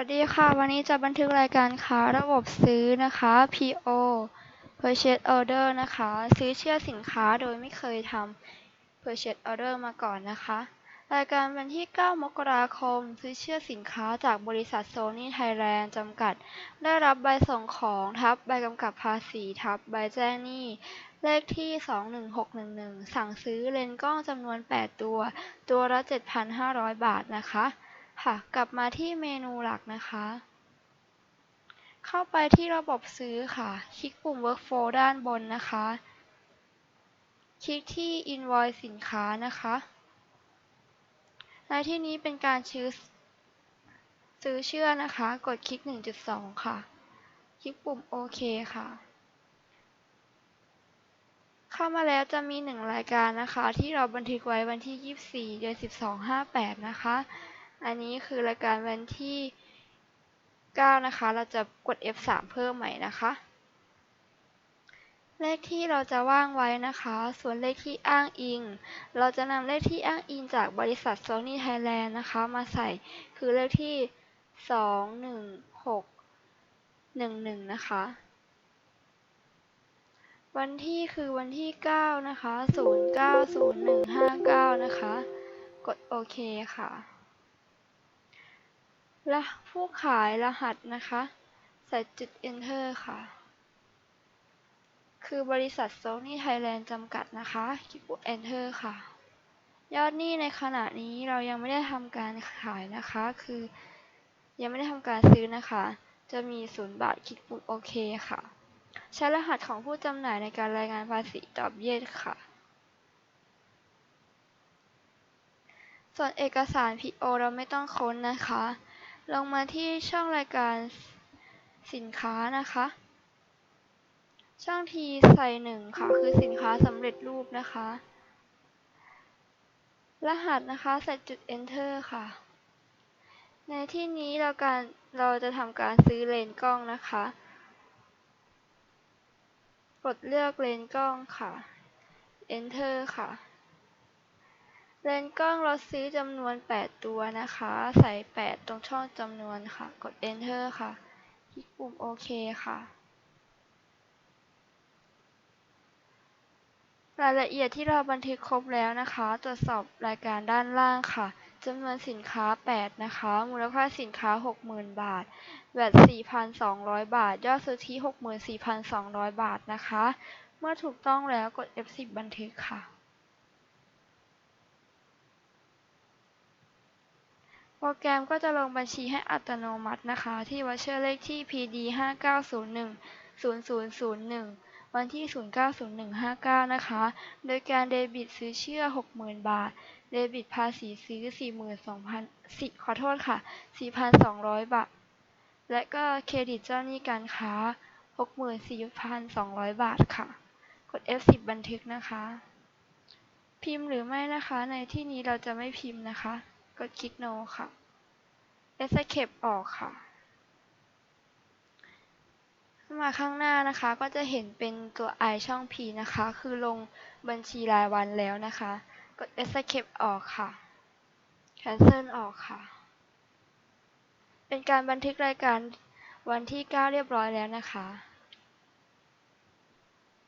วัสดีค่ะ วันนี้จะบันทึกรายการค้าระบบซื้อนะคะ PO Purchase Order นะคะ ซื้อเชื่อสินค้าโดยไม่เคยทำ Purchase Order มาก่อนนะคะ รายการวันที่ 9 มกราคม ซื้อเชื่อสินค้าจากบริษัทโซนี่ไทยแลนด์จำกัด ได้รับใบส่งของทับใบกำกับภาษีทับใบแจ้งหนี้ เลขที่ 21611 สั่งซื้อเลนส์กล้องจำนวน 8 ตัว ตัวละ 7,500 บาทนะคะ ค่ะ กลับมาที่เมนูหลักนะคะ เข้าไปที่ระบบซื้อค่ะ คลิกปุ่ม Workflow ด้านบนนะคะ คลิกที่ Invoice สินค้านะคะ ในที่นี้เป็นการซื้อซื้อเชื่อนะคะ กดคลิก 1.2 ค่ะ คลิกปุ่มโอเคค่ะ เข้ามาแล้วจะมีหนึ่งรายการนะคะ ที่เราบันทึกไว้วันที่ 24 เดือน 12 58 นะคะ อันนี้คือรายการวันที่ 9 นะคะ เราจะกด F3 เพิ่มใหม่นะคะ เลขที่เราจะว่างไว้นะคะ ส่วนเลขที่อ้างอิง เราจะนำเลขที่อ้างอิงจากบริษัท Sony Thailand นะคะ มาใส่คือเลขที่ 21611 นะคะวันที่คือวันที่ 9 นะคะ 090159 นะคะ กดโอเคค่ะ และผู้ขายรหัสนะคะ ใส่จุด enter ค่ะ คือบริษัท Sony Thailand จำกัดนะคะคลิกปุ่ม enter ค่ะ ยอดหนี้ในขณะนี้เรายังไม่ได้ทำการขายนะคะ คือ ยังไม่ได้ทำการซื้อนะคะ จะมี 0 บาทคลิกปุ่มโอเคค่ะ ใช้รหัสของผู้จำหน่ายในการรายงานภาษีตอบเย็ดค่ะส่วนเอกสาร PO เราไม่ต้องค้นนะคะ ลงมาที่ช่องรายการสินค้านะคะ ช่องทีใส่หนึ่งค่ะ คือสินค้าสำเร็จรูปนะคะ รหัสนะคะใส่จุด enter ค่ะ ในที่นี้เราการเราจะทำการซื้อเลนส์กล้องนะคะ กดเลือกเลนส์กล้องค่ะ enter ค่ะ เลนส์กล้องเราซื้อจำนวน 8 ตัวนะคะ ใส่ 8 ตรงช่องจำนวนค่ะ กด enter ค่ะ คลิกปุ่มโอเคค่ะรายละเอียดที่เราบันทึกครบแล้วนะคะ ตรวจสอบรายการด้านล่างค่ะจำนวนสินค้า 8 นะคะ มูลค่าสินค้า 60,000 บาทแวต4,200 บาท ยอดซื้อที่64,200 บาทนะคะ เมื่อถูกต้องแล้วกด F10 บันทึกค่ะ โปรแกรมก็จะลงบัญชีให้อัตโนมัตินะคะ ที่วอเชอร์เลขที่ PD 5901 0001 วันที่ 090159 นะคะ โดยการเดบิตซื้อเชื่อ 60,000 บาท เดบิตภาษีซื้อ 42,000สิขอโทษค่ะ 4,200 บาท และก็เครดิตเจ้าหนี้การค้า 64,200 บาทค่ะ กด F10 บันทึกนะคะ พิมพ์หรือไม่นะคะ ในที่นี้เราจะไม่พิมพ์นะคะ กดคลิก no ค่ะ escape ออกค่ะ ขึ้นมาข้างหน้านะคะก็จะเห็นเป็นตัว i ช่อง p นะคะ คือลงบัญชีรายวันแล้วนะคะ กด escape ออกค่ะ cancel ออกค่ะ เป็นการบันทึกรายการวันที่ 9 เรียบร้อยแล้วนะคะ